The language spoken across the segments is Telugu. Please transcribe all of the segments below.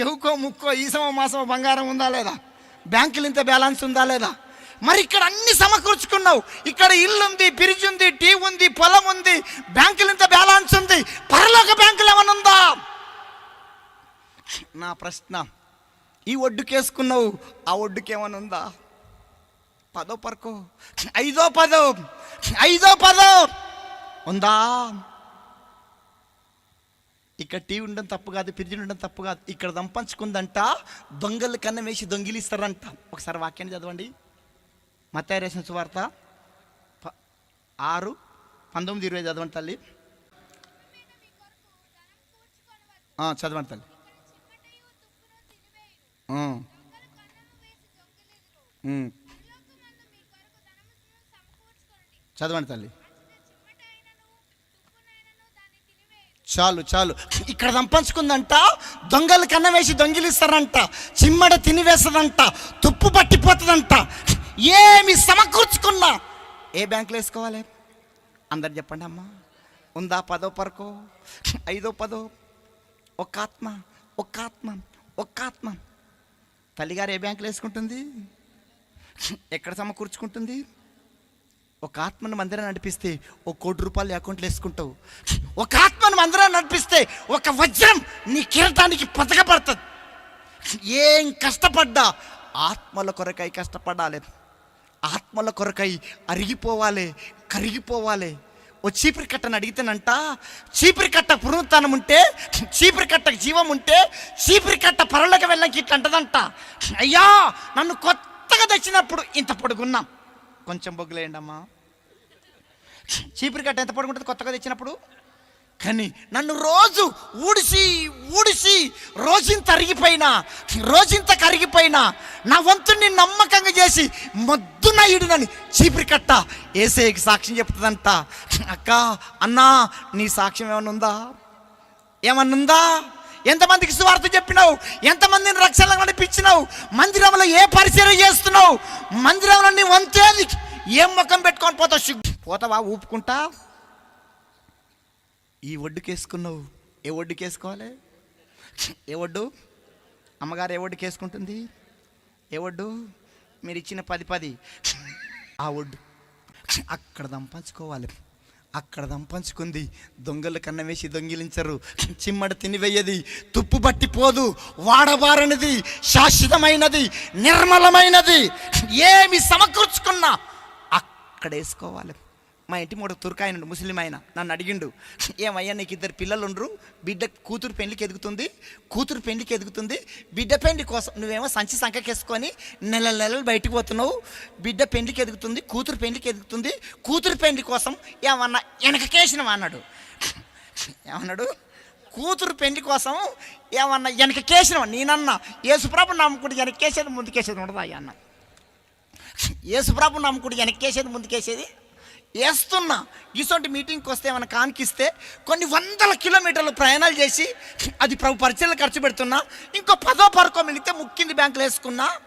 చెవుకో ముక్కో ఈసమో మాసమో బంగారం ఉందా లేదా? బ్యాంకులు ఇంత బ్యాలెన్స్ ఉందా లేదా? మరి ఇక్కడ అన్ని సమకూర్చుకున్నావు. ఇక్కడ ఇల్లు ఉంది బ్రిడ్జ్ ఉంది టీ ఉంది పొలం ఉంది బ్యాంకులు ఇంత బ్యాలెన్స్ ఉంది పరలోక బ్యాంకులు ఏమైనా ఉందా? నా ప్రశ్న ఈ ఒడ్డుకేసుకున్నావు ఆ ఒడ్డుకేమైనా ఉందా? పదో పరకో. ఐదో పదో. ఐదో పదో. ఉందా? ఇక్కడ టీవీ ఉండడం తప్పు కాదు ఫ్రిడ్జ్ ఉండడం తప్పు కాదు. ఇక్కడ దంపంచుకుందంట దొంగలు కన్న వేసి దొంగిలిస్తారంట. ఒకసారి వాక్యాన్ని చదవండి. మత్తాయి రాసిన సువార్త ఆరు పంతొమ్మిది ఇరవై చదవండి తల్లి. చదవండి తల్లి. చదవండి తల్లి. చాలు చాలు. ఇక్కడ సంపంచుకుందంట దొంగలు కన్న వేసి దొంగిలిస్తారంట చిమ్మడ తినివేస్తుందంట తుప్పు పట్టిపోతుందంట. ఏమి సమకూర్చుకున్నా? ఏ బ్యాంకులో వేసుకోవాలి? అందరు చెప్పండి అమ్మా. ఉందా పదో పరకో? ఐదో పదో? ఒక్క ఆత్మ ఒక్క ఆత్మ ఒక్క ఆత్మ. తల్లిగారు ఏ బ్యాంకులో వేసుకుంటుంది? ఎక్కడ సమకూర్చుకుంటుంది? ఒక ఆత్మను మందిరం నడిపిస్తే ఒక కోటి రూపాయలు అకౌంట్లో వేసుకుంటావు. ఒక ఆత్మను మందిరం నడిపిస్తే ఒక వజ్రం నీ కిరటానికి పతకపడుతుంది ఏం కష్టపడ్డా? ఆత్మల కొరకై కష్టపడాలి. ఆత్మల కొరకై అరిగిపోవాలి కరిగిపోవాలి. ఓ చీపిరి కట్టను అడిగితేనంట చీపిరి కట్ట పునరుత్నం ఉంటే చీపిరి కట్టకు జీవం ఉంటే చీపిరి కట్ట పరలోకి వెళ్ళకి ఇట్లా అంటదంట. అయ్యా నన్ను కొత్తగా తెచ్చినప్పుడు ఇంత పొడుగున్నాం. కొంచెం బొగ్గులేయండి అమ్మా. చీపురు కట్ట ఎంత పడుకుంటుంది కొత్తగా తెచ్చినప్పుడు? కానీ నన్ను రోజు ఊడిసి ఊడిసి రోజింత అరిగిపోయినా రోజింత కరిగిపోయినా నా వంతుని నమ్మకంగా చేసి మొద్దున ఇడునని చీపురు కట్ట ఏసేకి సాక్ష్యం చెప్తుందంట. అక్క అన్నా నీ సాక్ష్యం ఏమైనా ఉందా ఏమన్నా ఉందా ఎంతమందికి సువార్త చెప్పినావు? ఎంతమందిని రక్షణ నడిపించినావు? మందిరంలో ఏ పరిచయం చేస్తున్నావు? మందిరంలో నీ వంతేది ఏం ముఖం పెట్టుకొని పోతావు? సిగ్గు పోతావా? ఊపుకుంటా? ఈ ఒడ్డుకేసుకున్నావు. ఏ ఒడ్డుకేసుకోవాలి? ఏ ఒడ్డు? అమ్మగారు ఏ ఒడ్డుకేసుకుంటుంది? ఏ ఒడ్డు? మీరు ఇచ్చిన పది పది. ఆ ఒడ్డు. అక్కడ దంపంచుకోవాలి అక్కడ దంపంచుకుంది దొంగలు కన్న వేసి దొంగిలించరు. చిమ్మడ తినివేయది తుప్పు పట్టిపోదు వాడబారనిది. శాశ్వతమైనది. నిర్మలమైనది. ఏమి సమకూర్చుకున్నా అక్కడ వేసుకోవాలి. మా ఇంటి మూడు తుర్కాయన ముస్లిం ఆయన నన్ను అడిగిండు ఏమయ్యా నీకు ఇద్దరు పిల్లలు ఉండరు బిడ్డ కూతురు పెళ్ళికి ఎదుగుతుంది కూతురు పెళ్ళికి ఎదుగుతుంది బిడ్డ పెళ్ళి కోసం నువ్వేమో సంచి సంకకేసుకొని నెల నెలలు బయటికి పోతున్నావు బిడ్డ పెళ్ళికి ఎదుగుతుంది కూతురు పెళ్ళికి ఎదుగుతుంది కూతురు పెళ్ళి కోసం ఏమన్నా వెనకకేసినవా అన్నాడు. ఏమన్నాడు? కూతురు పెళ్ళి కోసం ఏమన్నా వెనకకేసినవా నేనన్నా. యేసుప్రభు నమ్ముకుంటే వెనక్కేసేది ముందుకేసేది ఉండదా అయ్యా అన్న? యేసుప్రభు నమ్ముకుంటే వెనక్కేసేది ముందుకేసేది వేస్తున్నా. ఇటువంటి మీటింగ్కి వస్తే ఏమైనా కానికిస్తే కొన్ని వందల కిలోమీటర్లు ప్రయాణాలు చేసి అది ప్రభు పరిచయలు ఖర్చు పెడుతున్నా. ఇంకో పదో పరకో మిగిలితే ముక్కింది బ్యాంకులు వేసుకున్నా.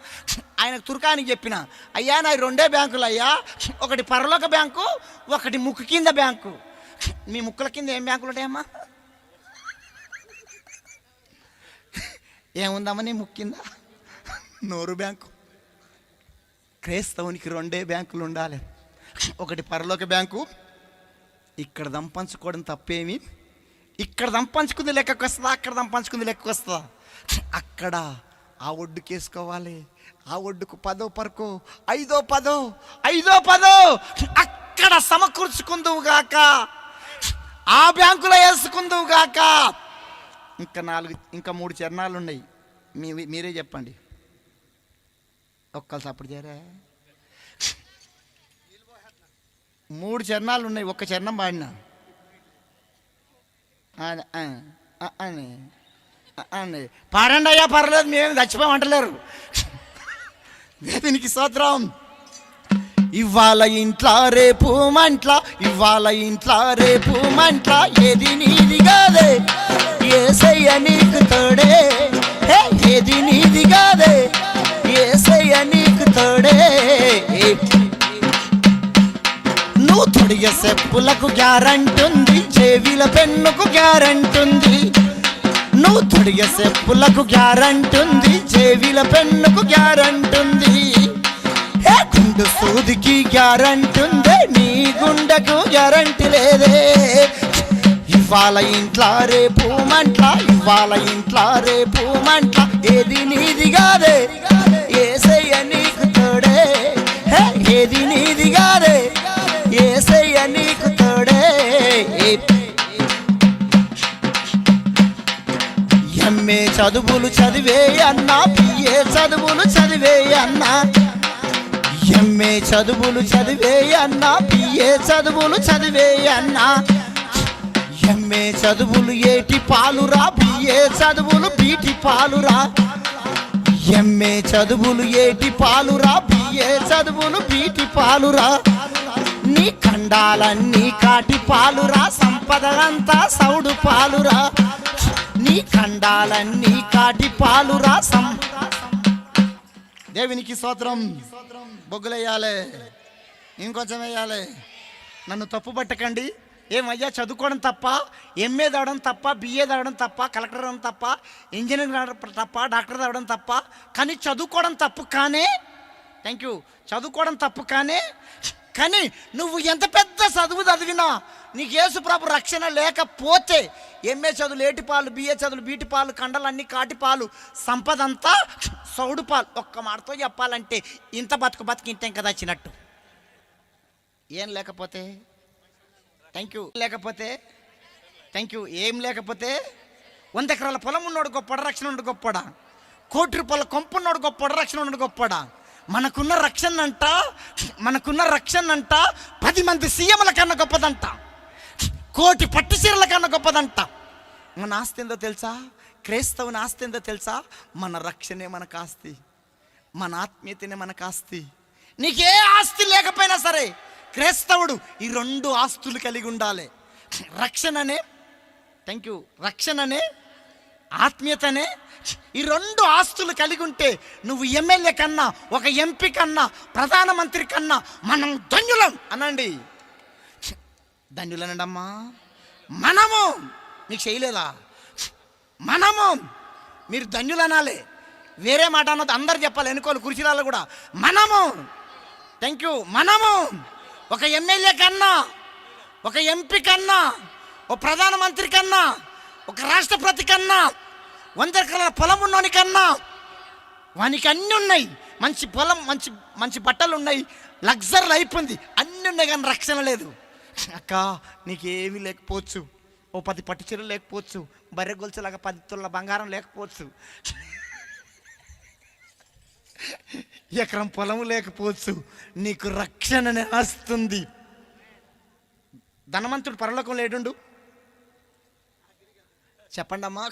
ఆయనకు తుర్కానికి చెప్పిన అయ్యా నా రెండే బ్యాంకులు అయ్యా. ఒకటి పరలోక బ్యాంకు ఒకటి ముక్కు కింద బ్యాంకు. మీ ముక్కుల కింద ఏం బ్యాంకులు ఉంటాయమ్మా? ఏముందమ్మా నీ ముక్కు కింద? నోరు బ్యాంకు. క్రైస్తవునికి రెండే బ్యాంకులు ఉండాలి. ఒకటి పరలోక బ్యాంకు. ఇక్కడ దంపంచుకోవడం తప్పేమి? ఇక్కడ దంపంచుకుంది లెక్కకు వస్తుందా? అక్కడ దంపంచుకుంది లెక్కకు వస్తుందా? అక్కడ ఆ ఒడ్డుకేసుకోవాలి ఆ ఒడ్డుకు పదో పరకో. ఐదో పదో. ఐదో పదో. అక్కడ సమకూర్చుకుందువుగాక ఆ బ్యాంకులో వేసుకుందువుగాక ఇంకా నాలుగు ఇంకా మూడు చరణాలు ఉన్నాయి మీ మీరే చెప్పండి. ఒక్కరు సపోర్ట్ చేయరా? మూడు చరణాలు ఉన్నాయి ఒక్క చరణం పాడినా? అండి అని. అని. పాడండి అయ్యా పర్లేదు మేము చచ్చిపోమంటలేరు దేవునికి స్తోత్రం. ఇవాళ ఇంట్లో రేపు మంట్ల ఇవాళ ఇంట్లో రేపు మంట్ల ఏది నీది కాదే? ఏసయ్య నీకు తోడే. ఏది నీది కాదే? ఏసయ్య నీకు తోడే. చెయ్య సెప్పులకు గ్యారంటుంది ఉంది చెవిల పెన్నుకు గ్యారంటుంది. నువ్వు తొడిగే సెప్పులకు గ్యారంటుంది ఉంది జేబీల పెన్నుకు గ్యారంటుంది. ఏ గుండు సూదికి గ్యారంటుంది నీ గుండెకు గ్యారంటీ లేదే. ఇవాళ ఇంట్లా రేపు మంట్ల ఇవాళ ఇంట్లా రేపు మంట్ల ఏది నీది కాదే ఏసయ్య నీకు తోడే. హే, ఏది నీది కాదే. ఎంఏ చదువులు చదివే అన్నా పిఏ చదువులు చదివే అన్నా. ఎంఏ చదువులు చదివే అన్నా పిఏ చదువులు చదివే అన్నా. ఎంఏ చదువులు ఏటి పాలురా బిఏ చదువులు బీటి పాలురా. ఎంఏ చదువులు ఏటి పాలురా బిఏ చదువులు బీటి పాలురా. నీ ఖండాలన్నీ కాటి పాలురా సంపద అంతా సౌడు పాలురా. నీ ఖండాలన్నీ కాటి పాలురా సం దేవునికి స్తోత్రం. బొగ్గులేయాలి. ఇంకొంచెం వేయాలి నన్ను తప్పు పట్టకండి. ఏమయ్యా చదువుకోవడం తప్ప ఎంఏ దావడం తప్ప బిఏ దావడం తప్ప కలెక్టర్ అవడం తప్ప ఇంజనీరింగ్ తప్ప డాక్టర్ దావడం తప్ప కానీ చదువుకోవడం తప్పు కానీ థ్యాంక్ యూ చదువుకోవడం తప్పు కానీ కానీ నువ్వు ఎంత పెద్ద చదువు చదివినా నీకు యేసుప్రభు రక్షణ లేకపోతే ఎంఏ చదువులు ఏటిపాలు బిఏ చదువులు బీటిపాలు కండలన్నీ కాటిపాలు సంపదంతా సంపద అంతా ఒక్క మాటతో చెప్పాలంటే ఇంత బతుకు బతికి కదా ఇంకా వచ్చినట్టు ఏం లేకపోతే? థ్యాంక్ యూ లేకపోతే? థ్యాంక్ యూ ఏం లేకపోతే? వంద ఎకరాల పొలం ఉన్నోడు గొప్పడా రక్షణ ఉండు గొప్పడా కోటి రూపాయల కొంపు ఉన్నోడు గొప్పడా రక్షణ ఉండు గొప్పడా మనకున్న రక్షణ అంట మనకున్న రక్షణ అంట పది మంది సీఎంల కన్నా గొప్పదంట. కోటి పట్టు చీరల కన్నా గొప్పదంట. మన ఆస్తి ఏందో తెలుసా? క్రైస్తవుని ఆస్తి ఏందో తెలుసా? మన రక్షణే మనకు ఆస్తి. మన ఆత్మీయతనే మనకు ఆస్తి. నీకే ఆస్తి లేకపోయినా సరే క్రైస్తవుడు ఈ రెండు ఆస్తులు కలిగి ఉండాలి. రక్షణనే థ్యాంక్ యూ రక్షణనే ఆత్మీయతనే? ఈ రెండు ఆస్తులు కలిగి ఉంటే నువ్వు ఎమ్మెల్యే కన్నా ఒక ఎంపీ కన్నా ప్రధానమంత్రి కన్నా మనం ధన్యులం. అనండి. ధన్యులనడమ్మా. మనము. నీకు చేయలేదా? మనము. మీరు ధన్యులనాలి. వేరే మాట అన్నది అందరు చెప్పాలి ఎన్నుకోవాలి కుర్చీలలో కూడా. మనము. Thank you. మనము. ఒక ఎమ్మెల్యే కన్నా ఒక ఎంపీ కన్నా ఒక ప్రధానమంత్రి కన్నా ఒక రాష్ట్రపతి కన్నా వంద ఎకరాల పొలం ఉన్నోని కన్నా వానికి అన్నీ ఉన్నాయి. మంచి పొలం మంచి మంచి బట్టలు ఉన్నాయి. లగ్జరీ లైఫ్ ఉంది. అన్నీ ఉన్నాయి కానీ రక్షణ లేదు. అక్క నీకేమీ లేకపోవచ్చు. ఓ పది పట్టు చీరలు లేకపోవచ్చు. బర్రె గొలుసులాగా పది తుల్ల బంగారం లేకపోవచ్చు. ఎకరం పొలం లేకపోవచ్చు. నీకు రక్షణ వస్తుంది ధనవంతుడు పరలోకం లేడుండు చెప్పండమ్మా.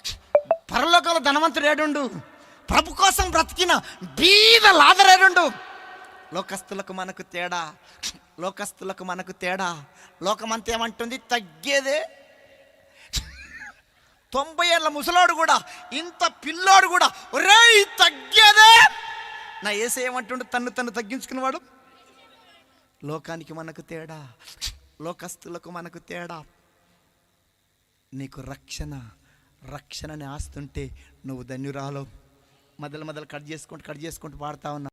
పరలోకంలో ధనవంతుడు ఏడుండు? ప్రభు కోసం బ్రతికిన బీద లాదరేడుండు లోకస్తులకు మనకు తేడా లోకస్తులకు మనకు తేడా. లోకమంతా ఏమంటుంది? తగ్గేదే. తొంభై ఏళ్ళ ముసలోడు కూడా ఇంత పిల్లోడు కూడా ఒరేయ్ తగ్గేదే. నా ఏసే ఏమంటుండు? తన్ను తను తగ్గించుకునేవాడు? లోకానికి మనకు తేడా లోకస్తులకు మనకు తేడా. నీకు రక్షణ రక్షణని ఆస్తుంటే నువ్వు ధన్యురాలు మొదలు మొదలు కట్ చేసుకుంటూ కట్ చేసుకుంటూ పాడుతా ఉన్నా